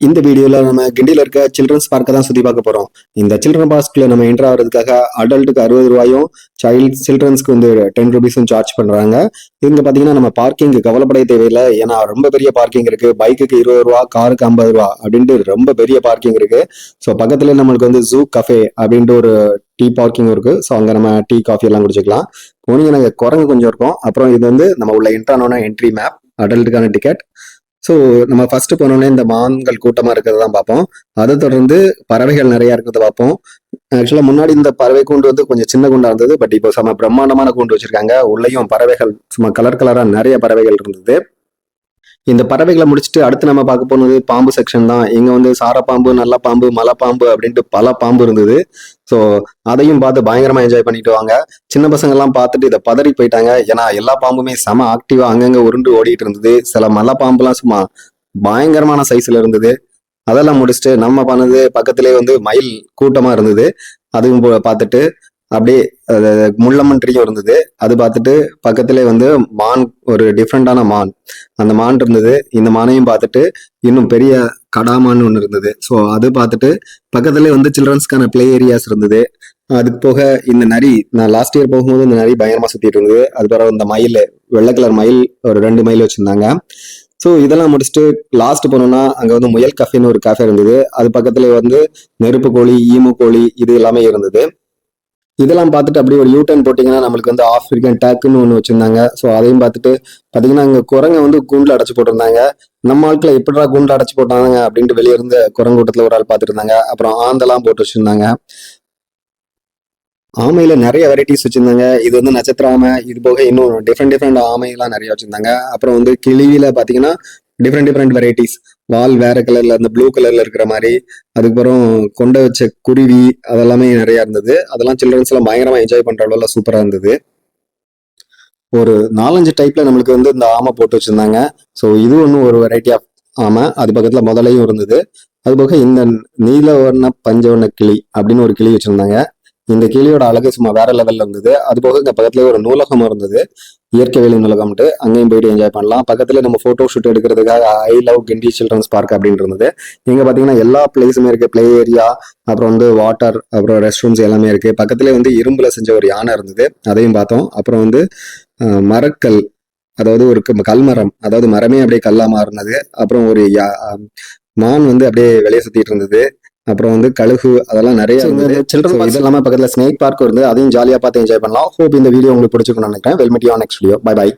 இந்த வீடியோவில் நம்ம கிண்டியில் இருக்க சில்ட்ரன்ஸ் பார்க்கை தான் சுற்றி பார்க்க போகிறோம் இந்த சில்ட்ரன் பார்க்ல நம்ம என்ட்ரு ஆகிறதுக்காக அடல்ட்டுக்கு அறுபது ரூபாயும் சைல்ட் சில்ட்ரன்ஸ்க்கு வந்து டென் ருபீஸும் சார்ஜ் பண்ணுறாங்க இங்கே பார்த்தீங்கன்னா நம்ம பார்க்கிங் கவலைப்பட தேவையில்லை. ஏன்னா ரொம்ப பெரிய பார்க்கிங் இருக்குது பைக்குக்கு இருபது ரூபா காருக்கு ஐம்பது ரூபா அப்படின்ட்டு ரொம்ப பெரிய பார்க்கிங் இருக்குது ஸோ பக்கத்துல நம்மளுக்கு வந்து ஜூ கஃபே அப்படின்ட்டு ஒரு டீ பார்க்கிங் இருக்கு. ஸோ அங்கே நம்ம டீ காஃபி எல்லாம் குடிச்சிக்கலாம். போனீங்கன்னா குரங்கு கொஞ்சம் இருக்கும். அப்புறம் இது வந்து நம்ம உள்ள என்ட்ரானோன்னா என்ட்ரி மேப் அடல்ட்டுக்கான டிக்கெட் ஸோ நம்ம ஃபர்ஸ்ட் போனோடனே இந்த மான்கள் கூட்டமாக இருக்கிறத தான் பார்ப்போம். அதை தொடர்ந்து பறவைகள் நிறையா இருக்கிறத பார்ப்போம். ஆக்சுவலாக முன்னாடி இந்த பறவை கூண்டு வந்து கொஞ்சம் சின்ன குண்டாக இருந்தது பட் இப்போ செம பிரம்மாண்டமான கூண்டு வச்சிருக்காங்க. உள்ளேயும் பறவைகள் சும்மா கலர் கலராக நிறைய பறவைகள் இருந்தது. இந்த பறவைகளை முடிச்சுட்டு அடுத்து நம்ம பார்க்க போனது பாம்பு செக்ஷன் தான். இங்க வந்து சாரப்பாம்பு நல்ல பாம்பு மலை பாம்பு அப்படின்ட்டு பல பாம்பு இருந்தது. ஸோ அதையும் பார்த்து பயங்கரமா என்ஜாய் பண்ணிட்டு வாங்க. சின்ன பசங்கள்லாம் பார்த்துட்டு இதை பதறி போயிட்டாங்க. ஏன்னா எல்லா பாம்புமே செம ஆக்டிவா அங்கங்க உருண்டு ஓடிட்டு இருந்தது. சில மலை பாம்புலாம் சும்மா பயங்கரமான சைஸ்ல இருந்தது. அதெல்லாம் முடிச்சுட்டு நம்ம பண்ணது பக்கத்திலே வந்து மயில் கூட்டமா இருந்தது. அதுவும் பார்த்துட்டு அப்படியே அஹ், முள்ளம்மன் ட்ரீயும் இருந்தது. அது பார்த்துட்டு பக்கத்திலே வந்து மான் ஒரு டிஃப்ரெண்டான மான். அந்த மான் இருந்தது. இந்த மானையும் பார்த்துட்டு இன்னும் பெரிய கடாமான்னு ஒன்று இருந்தது. ஸோ அது பார்த்துட்டு பக்கத்திலே வந்து சில்ட்ரன்ஸ்க்கான ப்ளே ஏரியாஸ் இருந்தது. அதுக்கு போக இந்த நரி நான் லாஸ்ட் இயர் போகும்போது இந்த நரி பயங்கரமாக சுற்றிட்டு இருந்தது. அது பிறகு இந்த மயில் வெள்ளை கலர் மயில் ஒரு ரெண்டு மயில் வச்சுருந்தாங்க. ஸோ இதெல்லாம் முடிச்சுட்டு லாஸ்ட் போனோம்னா அங்கே வந்து முயல் கஃபேன்னு ஒரு கஃபே இருந்தது. அது பக்கத்துல வந்து நெருப்பு கோழி ஈமு கோழி இது எல்லாமே இருந்தது. இதெல்லாம் பார்த்துட்டு அப்படியே ஒரு யூ டர்ன் போட்டிங்கன்னா நம்மளுக்கு வந்து ஆஃப்ரிக்கன் டேக்குன்னு ஒன்று வச்சுருந்தாங்க. ஸோ அதையும் பார்த்துட்டு பார்த்தீங்கன்னா அங்கே குரங்கை வந்து கூண்டில் அடைச்சி போட்டிருந்தாங்க. நம்ம ஆட்களை எப்படிடா கூண்டில் அடைச்சு போட்டாங்க அப்படின்ட்டு வெளியே இருந்த குரங்கூட்டத்தில் ஒரு ஆள் பார்த்துருந்தாங்க. அப்புறம் ஆந்தெல்லாம் போட்டு வச்சுருந்தாங்க. ஆமையில நிறைய வெரைட்டிஸ் வச்சிருந்தாங்க. இது வந்து நட்சத்திர ஆமை இது போக இன்னும் டிஃப்ரெண்ட் டிஃப்ரெண்ட் ஆமையெல்லாம் நிறைய வச்சிருந்தாங்க. அப்புறம் வந்து கிளியில பாத்தீங்கன்னா டிஃப்ரெண்ட் டிஃப்ரெண்ட் வெரைட்டிஸ் வால் வேற கலர்ல அந்த ப்ளூ கலர்ல இருக்கிற மாதிரி அதுக்கப்புறம் கொண்ட வச்ச குருவி அதெல்லாமே நிறைய இருந்தது. அதெல்லாம் சில்ட்ரன்ஸ் எல்லாம் பயங்கரமா என்ஜாய் பண்ற அளவுல சூப்பரா இருந்தது. ஒரு நாலஞ்சு டைப்ல நம்மளுக்கு வந்து இந்த ஆமை போட்டு வச்சிருந்தாங்க. ஸோ இது ஒன்றும் ஒரு வெரைட்டி ஆஃப் ஆமை. அது பக்கத்துல முதலையும் இருந்தது. அது போக இந்த நீல வர்ண பஞ்சவர்ண கிளி அப்படின்னு ஒரு கிளி வச்சிருந்தாங்க. இந்த கிளியோட அழகு சும்மா வேற லெவல்ல இருந்தது. அது போக இந்த பக்கத்துல ஒரு நூலகம் இருந்தது. இயற்கை வேலை நலகம்ட்டு அங்கேயும் போயிட்டு என்ஜாய் பண்ணலாம். பக்கத்தில் நம்ம ஃபோட்டோ ஷூட் எடுக்கிறதுக்காக I love Guindy children's park அப்படின்னு இருந்தது. இங்கே பார்த்தீங்கன்னா எல்லா பிளேஸுமே இருக்குது பிளே ஏரியா அப்புறம் வந்து வாட்டர் அப்புறம் ரெஸ்ட் ரூம்ஸ் எல்லாமே இருக்குது பக்கத்துலேயே வந்து இரும்பில் செஞ்ச ஒரு யானை இருந்தது. அதையும் பார்த்தோம். அப்புறம் வந்து மரக்கல் அதாவது ஒரு க- கல்மரம் அதாவது மரமே அப்படியே கல்லா மாறினது அப்புறம் ஒரு யா- மான் வந்து அப்படியே வெளியே சுத்திட்டு இருந்தது. அப்புறம் வந்து கழுகு அதெல்லாம் நிறைய சில்ட்ரன் பார்க் இல்லாம பக்கத்துல ஸ்னேக் பார்க் இருந்து அதையும் ஜாலியா பார்த்து என்ஜாய் பண்ணலாம். ஹோப் இந்த வீடியோ உங்களுக்கு பிடிச்சிருக்கும்னு நினைக்கிறேன். வெல்மெட்டியா நெக்ஸ்ட் வீடியோ பை பை